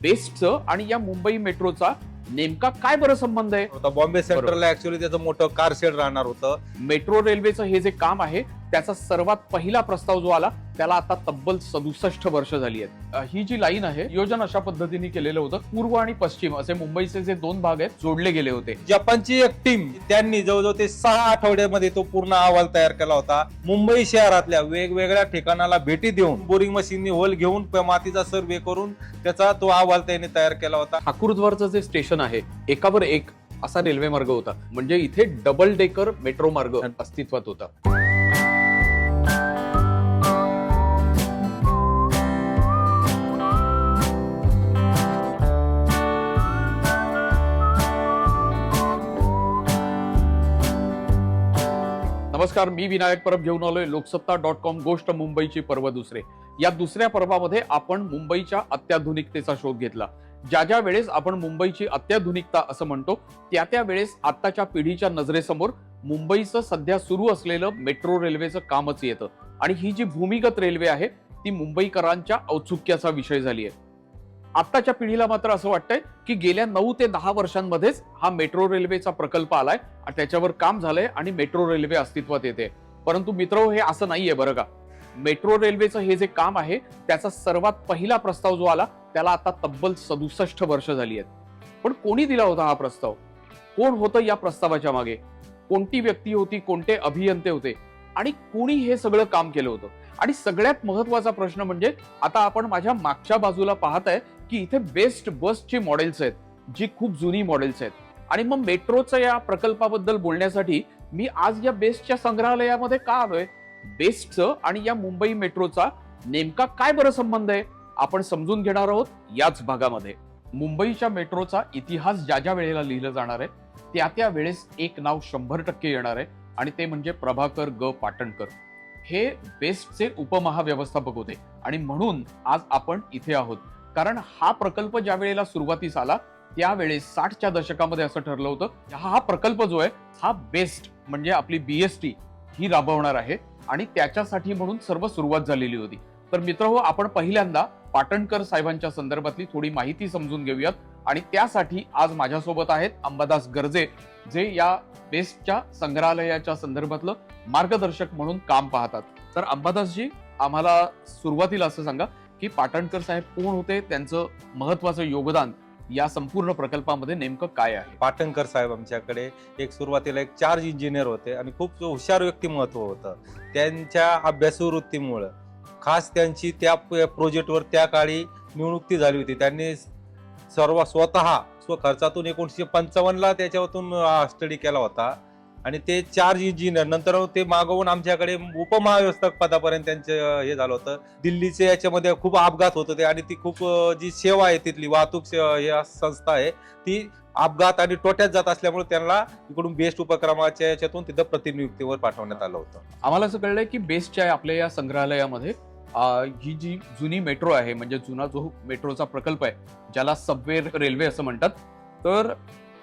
बेस्टचं आणि या मुंबई मेट्रोचा नेमका काय बरं संबंध आहे? होता बॉम्बे सेंट्रलला ऍक्च्युली त्याचं मोठं कार शेड राहणार होतं. मेट्रो रेल्वेचं हे जे काम आहे त्याचा सर्वात पहिला प्रस्ताव जो आला त्याला आता तब्बल सदुसष्ट वर्ष झाली आहेत. ही जी लाईन आहे योजन अशा पद्धतीने केलेलं होतं पूर्व आणि पश्चिम असे मुंबईचे जे दोन भाग आहेत जोडले गेले होते. जपानची एक टीम त्यांनी जवळजवळ ते सहा आठवड्यामध्ये तो पूर्ण अहवाल तयार केला होता. मुंबई शहरातल्या वेगवेगळ्या ठिकाणाला भेटी देऊन बोरिंग मशीननी होल घेऊन मातीचा सर्वे करून त्याचा तो अहवाल त्यांनी तयार केला होता. ठाकूरद्वारचं जे स्टेशन आहे एकावर एक असा रेल्वे मार्ग होता. म्हणजे इथे डबल डेकर मेट्रो मार्ग अस्तित्वात होता. नमस्कार मी विनायक परब घेऊन आलोय लोकसत्ता डॉट कॉम गोष्ट मुंबईची पर्व दुसरे. या दुसऱ्या पर्वामध्ये आपण मुंबईच्या अत्याधुनिकतेचा शोध घेतला. ज्या ज्या वेळेस आपण मुंबईची अत्याधुनिकता असं म्हणतो त्या त्या वेळेस आत्ताच्या पिढीच्या नजरेसमोर मुंबईचं सध्या सुरू असलेलं मेट्रो रेल्वेचं कामच येतं. आणि ही जी भूमिगत रेल्वे आहे ती मुंबईकरांच्या औत्सुक्याचा विषय झाली आहे. आत्ताच्या पिढीला मात्र असं वाटतंय की गेल्या नऊ ते दहा वर्षांमध्येच हा मेट्रो रेल्वेचा प्रकल्प आलाय आणि त्याच्यावर काम झालंय आणि मेट्रो रेल्वे अस्तित्वात येते. परंतु मित्र हे असं नाहीये बरं का. मेट्रो रेल्वेचं हे जे काम आहे त्याचा सर्वात पहिला प्रस्ताव जो आला त्याला आता तब्बल सदुसष्ट वर्ष झाली आहेत पण कोणी दिला होता हा प्रस्ताव? कोण होतं या प्रस्तावाच्या मागे? कोणती व्यक्ती होती कोणते अभियंते होते? आणि कोणी हे सगळं काम केलं होतं? आणि सगळ्यात महत्त्वाचा प्रश्न म्हणजे आता आपण माझ्या मागच्या बाजूला पाहत आहे की इथे बेस्ट बसची मॉडेल्स आहेत जी खूप जुनी मॉडेल्स आहेत. आणि मग मेट्रोच्या या प्रकल्पाबद्दल बोलण्यासाठी मी आज या बेस्टच्या संग्रहालयामध्ये का आलोय? बेस्टचं आणि या मुंबई मेट्रोचा नेमका काय बरं संबंध आहे? आपण समजून घेणार आहोत याच भागामध्ये. मुंबईच्या मेट्रोचा इतिहास ज्या ज्या वेळेला लिहिलं जाणार आहे त्या त्या वेळेस एक नाव शंभर टक्के येणार आहे आणि ते म्हणजे प्रभाकर ग. पाटणकर. हे बेस्टचे उपमहाव्यवस्थापक होते. आणि म्हणून आज आपण इथे आहोत. कारण हा प्रकल्प ज्या वेळेला सुरुवातीस आला त्यावेळेस साठच्या दशकामध्ये असं ठरलं होतं हा हा प्रकल्प जो आहे हा बेस्ट म्हणजे आपली बीएसटी ही राबवणार आहे आणि त्याच्यासाठी म्हणून सर्व सुरुवात झालेली होती. तर मित्र हो आपण पहिल्यांदा पाटणकर साहेबांच्या संदर्भातली थोडी माहिती समजून घेऊयात आणि त्यासाठी आज माझ्यासोबत आहेत अंबादास गर्जे जे या बेस्टच्या संग्रहालयाच्या संदर्भातलं मार्गदर्शक म्हणून काम पाहतात. तर अंबादासजी आम्हाला सुरुवातीला असं सांगा की पाटणकर साहेब कोण होते त्यांचं महत्वाचं योगदान या संपूर्ण प्रकल्पामध्ये नेमकं काय आहे? पाटणकर साहेब आमच्याकडे एक सुरुवातीला एक चार्ज इंजिनियर होते आणि खूप हुशार व्यक्तिमत्व होतं. त्यांच्या अभ्यासवृत्तीमुळं खास त्यांची त्या प्रोजेक्टवर त्या काळी नियुक्ती झाली होती. त्यांनी सर्व स्वतः स्व खर्चातून एकोणीसशे पंचावन्नला त्याच्यातून स्टडी केला होता. आणि ते चार्ज इंजिनियर नंतर ते मागवून आमच्याकडे उपमहाव्यवस्थक पदापर्यंत त्यांचे हे झालं होतं. दिल्लीचे याच्यामध्ये खूप अपघात होत होते आणि ती खूप जी सेवा आहे तिथली वाहतूक या संस्था आहे ती अपघात आणि तोट्यात जात असल्यामुळे त्यांना इकडून बेस्ट उपक्रमाच्या याच्यातून तिथं प्रतिनियुक्तीवर पाठवण्यात आलं होतं. आम्हाला असं कळलंय की बेस्टच्या आपल्या या संग्रहालयामध्ये ही जी जुनी मेट्रो आहे म्हणजे जुना जो मेट्रोचा प्रकल्प आहे ज्याला सबवे रेल्वे असं म्हणतात तर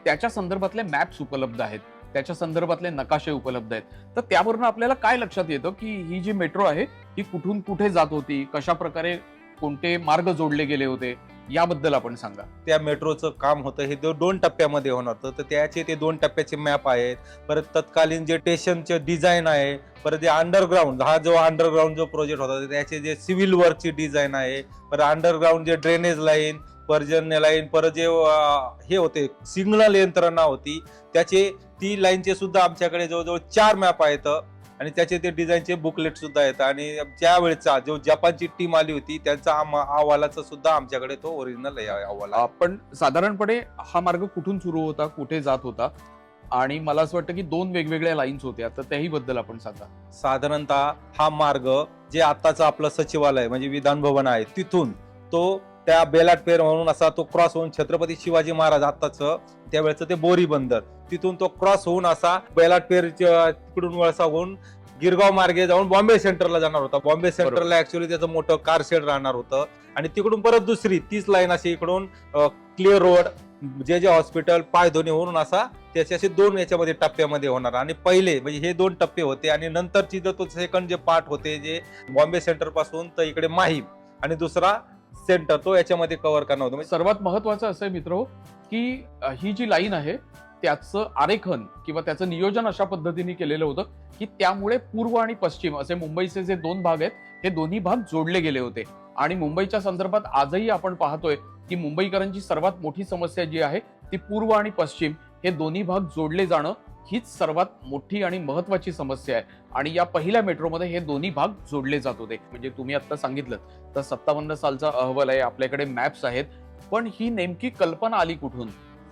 त्याच्या संदर्भातले मॅप्स उपलब्ध आहेत. त्याच्या संदर्भातले नकाशे उपलब्ध आहेत. तर त्यावरून आपल्याला काय लक्षात येतं की ही जी मेट्रो आहे ही कुठून कुठे जात होती? कशा प्रकारे कोणते मार्ग जोडले गेले होते? याबद्दल आपण सांगा. त्या मेट्रोचं काम होतं हे दोन टप्प्यामध्ये होणार होतं. तर त्याचे ते दोन टप्प्याचे मॅप आहेत. परत तत्कालीन जे स्टेशनचे डिझाईन आहे परत जे अंडरग्राऊंड हा जो अंडरग्राऊंड जो प्रोजेक्ट होता त्याचे जे सिव्हिल वर्कची डिझाईन आहे परत अंडरग्राऊंड जे ड्रेनेज लाईन पर्जन्य लाईन परत जे हे होते सिग्नल यंत्रणा होती त्याचे ती लाईनचे सुद्धा आमच्याकडे जवळजवळ चार मॅप आहेत. आणि त्याचे ते डिझाईनचे बुकलेट सुद्धा आहेत. आणि त्यावेळेचा जो जपानची टीम आली होती त्यांचा अहवालाचा सुद्धा आमच्याकडे तो ओरिजिनल अहवाल. आपण साधारणपणे हा मार्ग कुठून सुरू होता कुठे जात होता? आणि मला असं वाटतं की दोन वेगवेगळ्या लाईन्स होत्या. तर त्याही बद्दल आपण सांगा. साधारणतः हा मार्ग जे आताचं आपलं सचिवालय म्हणजे विधान भवन आहे तिथून तो त्या बेलाट पेर म्हणून असा तो क्रॉस होऊन छत्रपती शिवाजी महाराज आताच त्यावेळेचं ते बोरी बंदर. तिथून तो क्रॉस होऊन असा बेलाट पेर तिकडून वळसा होऊन गिरगाव मार्गे जाऊन बॉम्बे सेंटरला जाणार होता. बॉम्बे सेंटरला ऍक्च्युली त्याचं मोठं कार शेड राहणार होतं. आणि तिकडून परत दुसरी तीच लाईन अशी इकडून क्लिअर रोड जे जे हॉस्पिटल पायधोनी वरून असा त्याचे असे दोन याच्यामध्ये टप्प्यामध्ये होणार. आणि पहिले म्हणजे हे दोन टप्पे होते आणि नंतरची जो तो सेकंड जे पार्ट होते जे बॉम्बे सेंटरपासून तर इकडे माहीम आणि दुसरा सेंटर तो याच्यामध्ये कव्हर करणार होतो. म्हणजे सर्वात महत्वाचं असं आहे मित्र की ही जी लाईन आहे त्याचं आरेखन किंवा त्याचं नियोजन अशा पद्धतीने केलेलं होतं की त्यामुळे पूर्व आणि पश्चिम असे मुंबईचे जे दोन भाग आहेत हे दोन्ही भाग जोडले गेले होते. आणि मुंबईच्या संदर्भात आजही आपण पाहतोय की मुंबईकरांची सर्वात मोठी समस्या जी आहे ती पूर्व आणि पश्चिम हे दोन्ही भाग जोडले जाणं हीच सर्वात मोठी आणि महत्वाची समस्या आहे. आणि या पहिल्या मेट्रोमध्ये हे दोन्ही भाग जोडले जात होते. म्हणजे तुम्ही आता सांगितलं तर सत्तावन्न सालचा अहवाल आहे आपल्याकडे मॅप्स आहेत. पण ही नेमकी कल्पना आली कुठून?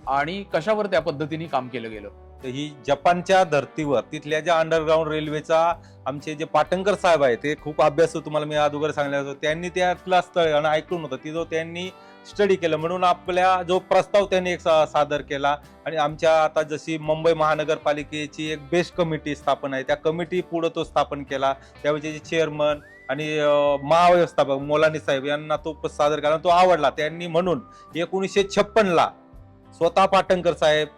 आणि कशावर त्या पद्धतीने काम केलं गेलं? तर ही जपानच्या धर्तीवर तिथल्या ज्या अंडरग्राऊंड रेल्वेचा आमचे जे पाटणकर साहेब आहे ते खूप अभ्यास तुम्हाला मी अगोदर सांगितलं त्यांनी त्यातला स्थळ आणि ऐकून होतं तिथं त्यांनी स्टडी केलं. म्हणून आपल्या जो प्रस्ताव त्यांनी एक सादर केला. आणि आमच्या आता जशी मुंबई महानगरपालिकेची एक बेस्ट कमिटी स्थापन आहे त्या कमिटी पुढं तो स्थापन केला. त्यावेळी चेअरमन आणि महाव्यवस्थापक मोलानी साहेब यांना तो सादर केला. तो आवडला. त्यांनी म्हणून एकोणीसशे छप्पनला स्वतः पाटणकर साहेब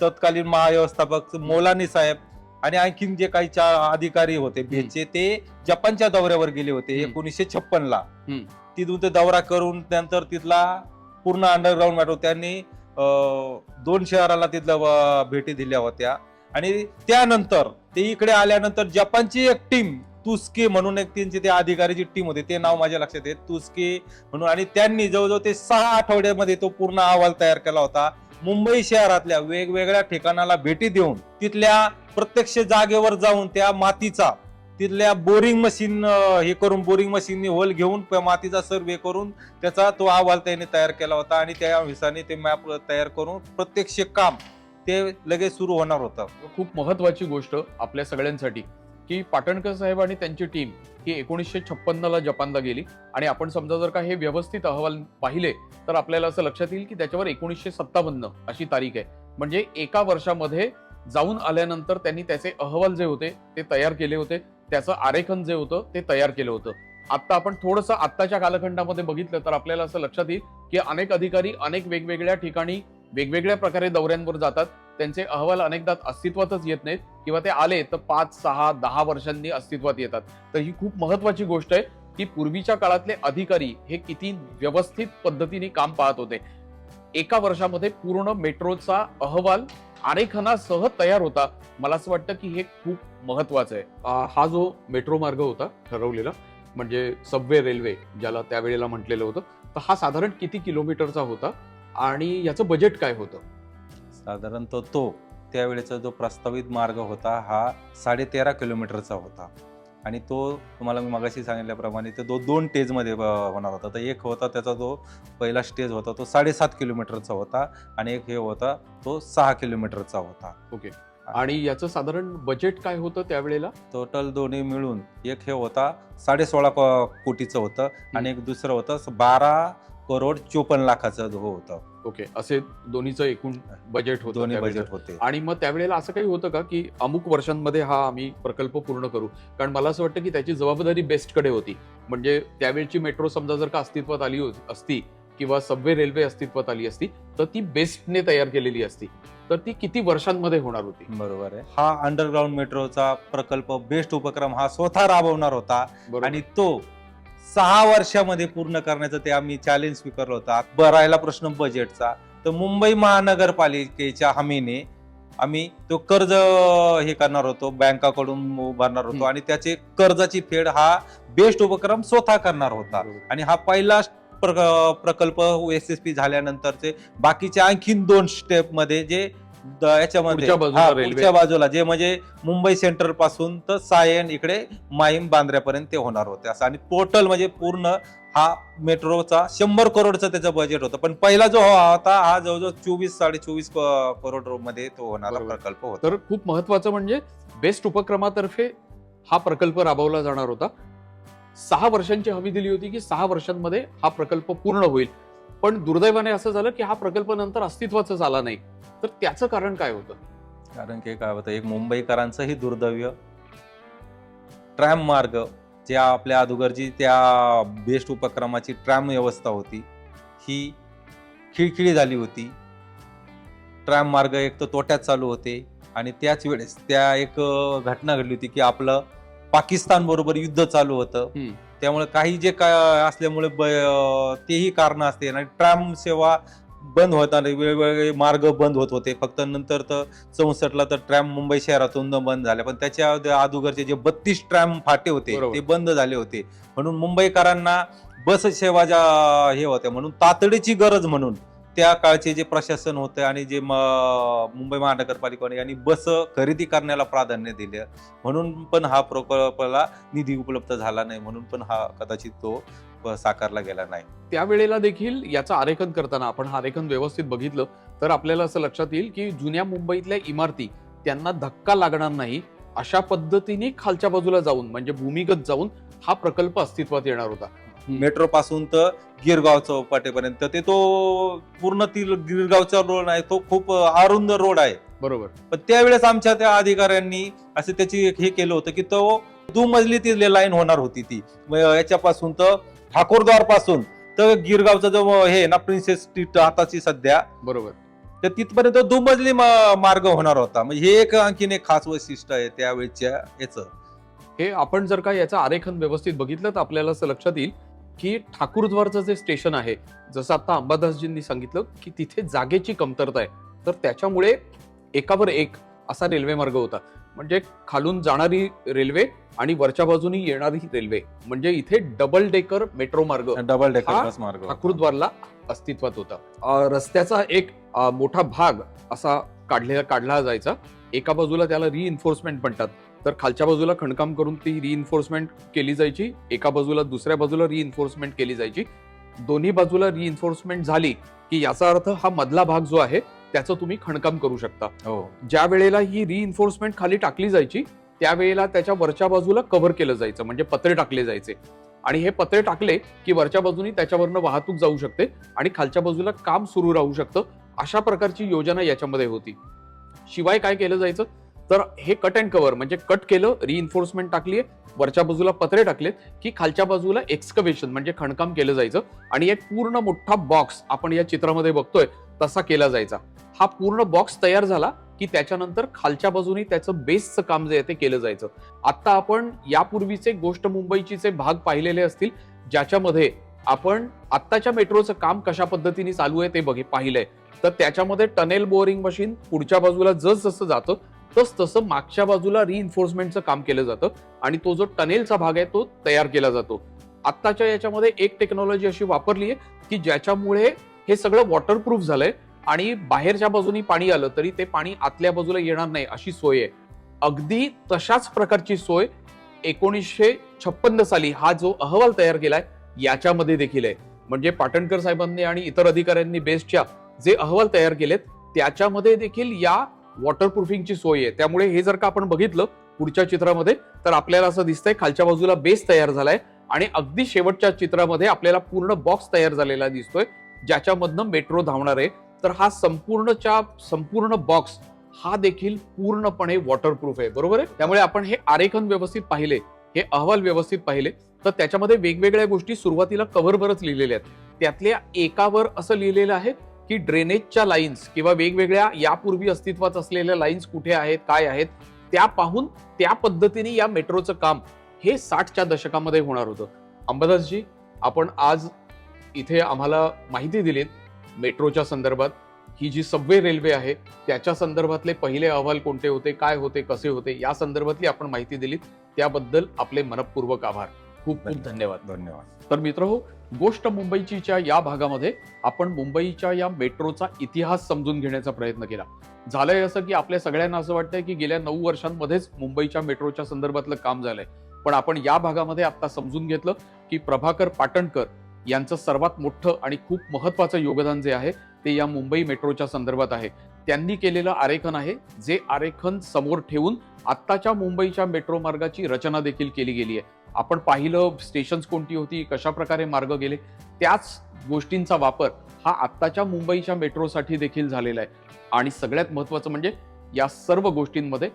तत्कालीन महाव्यवस्थापक मोलानी साहेब आणि आणखीन जे काही चार अधिकारी होते बेचे ते जपानच्या दौऱ्यावर गेले होते हम्म. एकोणीसशे छप्पन ला हम्म. तिथून ते दौरा करून नंतर तिथला पूर्ण अंडरग्राऊंड मेट्रो त्यांनी अं, दोन शहराला तिथल्या अं, भेटी दिल्या होत्या. आणि त्यानंतर ते इकडे आल्यानंतर जपानची एक टीम तुस्के म्हणून एक त्यांची ते अधिकारीची टीम होती. ते नाव माझ्या लक्षात आहे. तुस्के म्हणून. आणि त्यांनी जवळजवळ ते सहा आठवड्यामध्ये तो पूर्ण अहवाल तयार केला होता. मुंबई शहरातल्या वेगवेगळ्या ठिकाणाला भेटी देऊन तिथल्या प्रत्यक्ष जागेवर जाऊन त्या मातीचा तिथल्या बोरिंग मशीन हे करून बोरिंग मशीननी होल घेऊन मातीचा सर्वे करून त्याचा तो अहवाल त्याने तयार केला होता आणि त्या हिसाने ते मॅप तयार करून प्रत्यक्ष काम ते लगेच सुरू होणार होतं. खूप महत्वाची गोष्ट आपल्या सगळ्यांसाठी. की पाटणकर साहेब आणि त्यांची टीम ही एकोणीसशे छप्पन्नला जपानला गेली. आणि आपण समजा जर का हे व्यवस्थित अहवाल पाहिले तर आपल्याला असं लक्षात येईल की त्याच्यावर एकोणीसशे सत्तावन्न अशी तारीख आहे. म्हणजे एका वर्षामध्ये जाऊन आल्यानंतर त्यांनी त्याचे अहवाल जे होते ते तयार केले होते. त्याचं आरेखन जे होतं ते तयार केलं होतं. आता आपण थोडंसं आत्ताच्या कालखंडामध्ये बघितलं तर आपल्याला असं लक्षात येईल की अनेक अधिकारी अनेक वेगवेगळ्या ठिकाणी वेगवेगळ्या प्रकारे दौऱ्यांवर जातात. त्यांचे अहवाल अनेकदा अस्तित्वातच येत नाहीत. किंवा ते आले तर पाच सहा दहा वर्षांनी अस्तित्वात येतात. तर ही खूप महत्वाची गोष्ट आहे की पूर्वीच्या काळातले अधिकारी हे किती व्यवस्थित पद्धतीने काम पाहत होते. एका वर्षामध्ये पूर्ण मेट्रोचा अहवाल आरेखनासह तयार होता. मला असं वाटतं की हे खूप महत्वाचं आहे. हा जो मेट्रो मार्ग होता ठरवलेला म्हणजे सबवे रेल्वे ज्याला त्यावेळेला म्हटलेलं होतं तर हा साधारण किती किलोमीटरचा होता आणि याचं बजेट काय होतं? साधारणतः तो त्यावेळेचा जो प्रस्तावित मार्ग होता हा साडे तेरा किलोमीटरचा होता. आणि तो तुम्हाला मी मगाशी सांगितल्याप्रमाणे तो दो दोन स्टेजमध्ये होणार होता. तर एक होता त्याचा जो पहिला स्टेज होता तो साडेसात किलोमीटरचा होता. आणि एक हे होता तो सहा किलोमीटरचा होता. ओके. आणि याचं साधारण बजेट काय होतं त्यावेळेला? टोटल दोन्ही मिळून एक हे होता साडे सोळा कोटीचं होतं. आणि एक दुसरं होतं बारा करोड चोपन्न लाखाचं जो होतं. ओके असे दोन्हीचं एकूण बजेट होतं दोन्ही त्यावेळेचं. बजेट होते. आणि मग त्यावेळेला असं काही होतं का की अमुक वर्षांमध्ये हा आम्ही प्रकल्प पूर्ण करू? कारण मला असं वाटतं की त्याची जबाबदारी बेस्टकडे होती. म्हणजे त्यावेळची मेट्रो समजा जर का अस्तित्वात आली होत- असती किंवा सबवे रेल्वे अस्तित्वात आली असती तर ती बेस्टने तयार केलेली असती. तर ती किती वर्षांमध्ये होणार होती? बरोबर आहे. हा अंडरग्राऊंड मेट्रोचा प्रकल्प बेस्ट उपक्रम हा स्वतः राबवणार होता. बरोबर. आणि तो सहा वर्षामध्ये पूर्ण करण्याचं ते आम्ही चॅलेंज स्वीकारलं होता बरायला प्रश्न बजेटचा तर मुंबई महानगरपालिकेच्या हमीने आम्ही तो कर्ज हे करणार होतो बँकाकडून उभारणार होतो. आणि त्याचे कर्जाची फेड हा बेस्ट उपक्रम स्वतः करणार होता. आणि हा पहिला प्र- प्रकल्प एस एस पी झाल्यानंतरचे बाकीचे आणखीन दोन स्टेपमध्ये जे याच्यामध्ये. पुढच्या बाजूला हा, रेल्वे. पुढच्या बाजूला जे म्हणजे मुंबई सेंट्रलपासून तर सायन इकडे माहीम बांद्र्यापर्यंत ते होणार होते. असं. आणि टोटल म्हणजे पूर्ण हा मेट्रोचा शंभर करोडचं त्याचं बजेट होतं. पण पहिला जो होता हा जवळजवळ चोवीस साडे चोवीस करोडमध्ये तो होणारा बरोबर. प्रकल्प होता. तर खूप महत्वाचं म्हणजे बेस्ट उपक्रमातर्फे हा प्रकल्प राबवला जाणार होता. सहा वर्षांची हमी दिली होती की सहा वर्षांमध्ये हा प्रकल्प पूर्ण होईल. पण दुर्दैवाने असं झालं की हा प्रकल्प नंतर अस्तित्वाचाच आला नाही. तर त्याचं कारण काय होतं? कारण की काय होतं एक मुंबईकरांचंही दुर्दैव्य ट्रॅम मार्ग जे आपल्या अगोदरची त्या बेस्ट उपक्रमाची ट्रॅम व्यवस्था होती ही खिळखिळी झाली होती. ट्रॅम मार्ग एक तर तोट्यात चालू होते आणि त्याच वेळेस त्या एक घटना घडली होती की आपलं पाकिस्तान बरोबर युद्ध चालू होतं. त्यामुळे काही जे काय असल्यामुळे तेही कारण असते. आणि ट्राम सेवा बंद होताना वेगवेगळे मार्ग बंद होत होते. फक्त नंतर तर चौसष्टला तर ट्रॅम मुंबई शहरातून बंद झाले. पण त्याच्या अद- अगोदरचे जे बत्तीस ट्रॅम फाटे होते. ते बंद झाले होते. म्हणून मुंबईकरांना बस सेवा ज्या हे होत्या म्हणून तातडीची गरज म्हणून त्या काळचे जे प्रशासन होते आणि जे म- मुंबई महानगरपालिकेने यांनी बस खरेदी करण्याला प्राधान्य दिले म्हणून पण हा प्रकल्पाला निधी उपलब्ध झाला नाही म्हणून पण हा कदाचित तो साकारला गेला नाही. त्यावेळेला देखील याचं आरेखन करताना आपण हा आरेखन व्यवस्थित बघितलं तर आपल्याला असं लक्षात येईल की जुन्या मुंबईतल्या इमारती त्यांना धक्का लागणार नाही अशा पद्धतीने खालच्या बाजूला जाऊन म्हणजे भूमिगत जाऊन हा प्रकल्प अस्तित्वात येणार होता. मेट्रो पासून तर गिरगाव चौपाटीपर्यंत ते तो पूर्ण ती गिरगावचा रोड आहे तो खूप अरुंद रोड आहे. बरोबर. पण त्यावेळेस आमच्या त्या अधिकाऱ्यांनी असं त्याची हे केलं होतं की तो दुमजली ती लाईन होणार होती ती. याच्यापासून तर ठाकूरद्वारपासून तर गिरगावचा जो हे ना प्रिन्सेस स्ट्रीट आताची सध्या. बरोबर. तर तिथपर्यंत दुमजली मार्ग होणार होता. म्हणजे हे एक आणखीन एक खास वैशिष्ट्य आहे त्यावेळच्या याचं. हे आपण जर का याचं आरेखन व्यवस्थित बघितलं तर आपल्याला असं लक्षात येईल की ठाकूरद्वारचं जे स्टेशन आहे जसं आता अंबादासजींनी सांगितलं की तिथे जागेची कमतरता आहे. तर त्याच्यामुळे एकावर एक असा रेल्वे मार्ग होता. म्हणजे खालून जाणारी रेल्वे आणि वरच्या बाजूनी येणारी रेल्वे. म्हणजे इथे डबल डेकर मेट्रो मार्ग डबल डेकर बस मार्ग. ठाकूरद्वारला अस्तित्वात होता. रस्त्याचा एक मोठा भाग असा काढलेला काढला जायचा. एका बाजूला त्याला रिइन्फोर्समेंट म्हणतात. तर खालच्या बाजूला खणकाम करून ती रिइन्फोर्समेंट केली जायची. एका बाजूला दुसऱ्या बाजूला रिइन्फोर्समेंट केली जायची. दोन्ही बाजूला रिइन्फोर्समेंट झाली की याचा अर्थ हा मधला भाग जो आहे त्याचं तुम्ही खणकाम करू शकता. हो. ज्या वेळेला ही रिइन्फोर्समेंट खाली टाकली जायची त्यावेळेला त्याच्या वरच्या बाजूला कव्हर केलं जायचं म्हणजे पत्रे टाकले जायचे. आणि हे पत्रे टाकले की वरच्या बाजूनी त्याच्यावरनं वाहतूक जाऊ शकते आणि खालच्या बाजूला काम सुरू राहू शकतं अशा प्रकारची योजना याच्यामध्ये होती. शिवाय काय केलं जायचं? तर हे कट अँड कव्हर म्हणजे कट केलं रिइन्फोर्समेंट टाकली वरच्या बाजूला पत्रे टाकलेत की खालच्या बाजूला एक्सकवेशन म्हणजे खणकाम केलं जायचं. आणि एक पूर्ण मोठा बॉक्स आपण या चित्रामध्ये बघतोय तसा केला जायचा. हा पूर्ण बॉक्स तयार झाला की त्याच्यानंतर खालच्या बाजूने त्याचं बेसचं काम जे आहे ते केलं जायचं. आता आपण यापूर्वीचे गोष्ट मुंबईचीचे भाग पाहिलेले असतील ज्याच्यामध्ये आपण आत्ताच्या मेट्रोचं काम कशा पद्धतीने चालू आहे ते बघे पाहिलंय. तर त्याच्यामध्ये टनेल बोअरिंग मशीन पुढच्या बाजूला जस जसं जातं तस तसं मागच्या बाजूला रिइन्फोर्समेंटचं काम केलं जातं आणि तो जो टनेलचा भाग आहे तो तयार केला जातो. आत्ताच्या याच्यामध्ये एक टेक्नॉलॉजी अशी वापरली आहे की ज्याच्यामुळे हे सगळं वॉटरप्रूफ झालंय आणि बाहेरच्या बाजूनी पाणी आलं तरी ते पाणी आतल्या बाजूला येणार नाही अशी सोय आहे. अगदी तशाच प्रकारची सोय एकोणीसशे छप्पन्न साली हा जो अहवाल तयार केलाय याच्यामध्ये देखील आहे. म्हणजे पाटणकर साहेबांनी आणि इतर अधिकाऱ्यांनी बेस्टच्या जे अहवाल तयार केलेत त्याच्यामध्ये देखील या वॉटरप्रूफिंगची सोय आहे. त्यामुळे हे जर का आपण बघितलं पुढच्या चित्रामध्ये तर आपल्याला असं दिसतंय खालच्या बाजूला बेस तयार झालाय आणि अगदी शेवटच्या चित्रामध्ये आपल्याला पूर्ण बॉक्स तयार झालेला दिसतोय ज्याच्यामधनं मेट्रो धावणार आहे. तर हा संपूर्णच्या संपूर्ण बॉक्स हा देखील पूर्णपणे वॉटरप्रूफ आहे. बरोबर आहे? त्यामुळे आपण हे आरेखन व्यवस्थित पाहिले हे अहवाल व्यवस्थित पाहिले. तर त्याच्यामध्ये वेगवेगळ्या गोष्टी सुरुवातीला कव्हरवरच लिहिलेल्या आहेत. त्यातल्या एकावर असं लिहिलेलं आहे की ड्रेनेजच्या लाईन्स किंवा वेगवेगळ्या यापूर्वी अस्तित्वात असलेल्या लाईन्स कुठे आहेत काय आहेत त्या पाहून त्या पद्धतीने या मेट्रोचं काम हे साठच्या दशकामध्ये होणार होतं. अंबादासजी आपण आज इथे आम्हाला माहिती दिलीत मेट्रोच्या संदर्भात. ही जी सबवे रेल्वे आहे त्याच्या संदर्भातले पहिले अहवाल कोणते होते काय होते कसे होते या संदर्भातली आपण माहिती दिलीत. त्याबद्दल आपले मनपूर्वक आभार. खूप खूप धन्यवाद. धन्यवाद. तर मित्र हो गोष्ट मुंबईचीच्या या भागामध्ये आपण मुंबईच्या या मेट्रोचा इतिहास समजून घेण्याचा प्रयत्न केला. झालंय असं की आपल्या सगळ्यांना असं वाटतंय की गेल्या नऊ वर्षांमध्येच मुंबईच्या मेट्रोच्या संदर्भातलं काम झालंय. पण आपण या भागामध्ये आता समजून घेतलं की प्रभाकर पाटणकर यांचं सर्वात मोठं आणि खूप महत्वाचं योगदान जे आहे ते या मुंबई मेट्रोच्या संदर्भात आहे. त्यांनी केलेलं आरेखन आहे जे आरेखन समोर ठेवून आत्ताच्या मुंबईच्या मेट्रो मार्गाची रचना देखील केली गेली आहे. आपण पाहिलं स्टेशन्स कोणती होती कशा प्रकारे मार्ग गेले त्याच गोष्टींचा वापर हा आत्ताच्या मुंबईच्या मेट्रोसाठी देखील झालेला आहे. आणि सगळ्यात महत्त्वाचं म्हणजे या सर्व गोष्टींमध्ये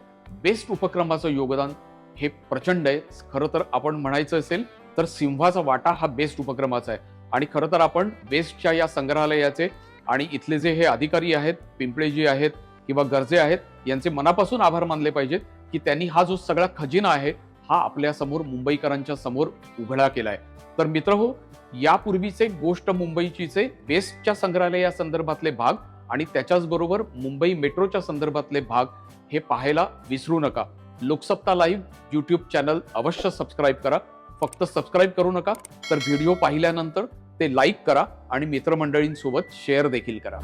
बेस्ट उपक्रमाचं योगदान हे प्रचंड आहे. खरं तर आपण म्हणायचं असेल तर सिंहाचा वाटा हा बेस्ट उपक्रमाचा आहे. आणि खरं तर आपण बेस्टच्या या संग्रहालयाचे आणि इथले जे हे अधिकारी आहेत पिंपळेजी आहेत किंवा गरजे आहेत यांचे मनापासून आभार मानले पाहिजेत की त्यांनी हा जो सगळा खजिना आहे हा आपल्यासमोर मुंबईकरांच्या समोर उघडा केलाय. तर मित्र हो यापूर्वीचे गोष्ट मुंबईचीचे बेस्टच्या संग्रहालय या संदर्भातले भाग आणि त्याच्याच बरोबर मुंबई मेट्रोच्या संदर्भातले भाग हे पाहायला विसरू नका. लोकसत्ता लाईव्ह यूट्यूब चॅनल अवश्य सबस्क्राईब करा. फक्त सबस्क्राईब करू नका तर व्हिडिओ पाहिल्यानंतर ते लाईक करा आणि मित्रमंडळींसोबत शेअर देखील करा.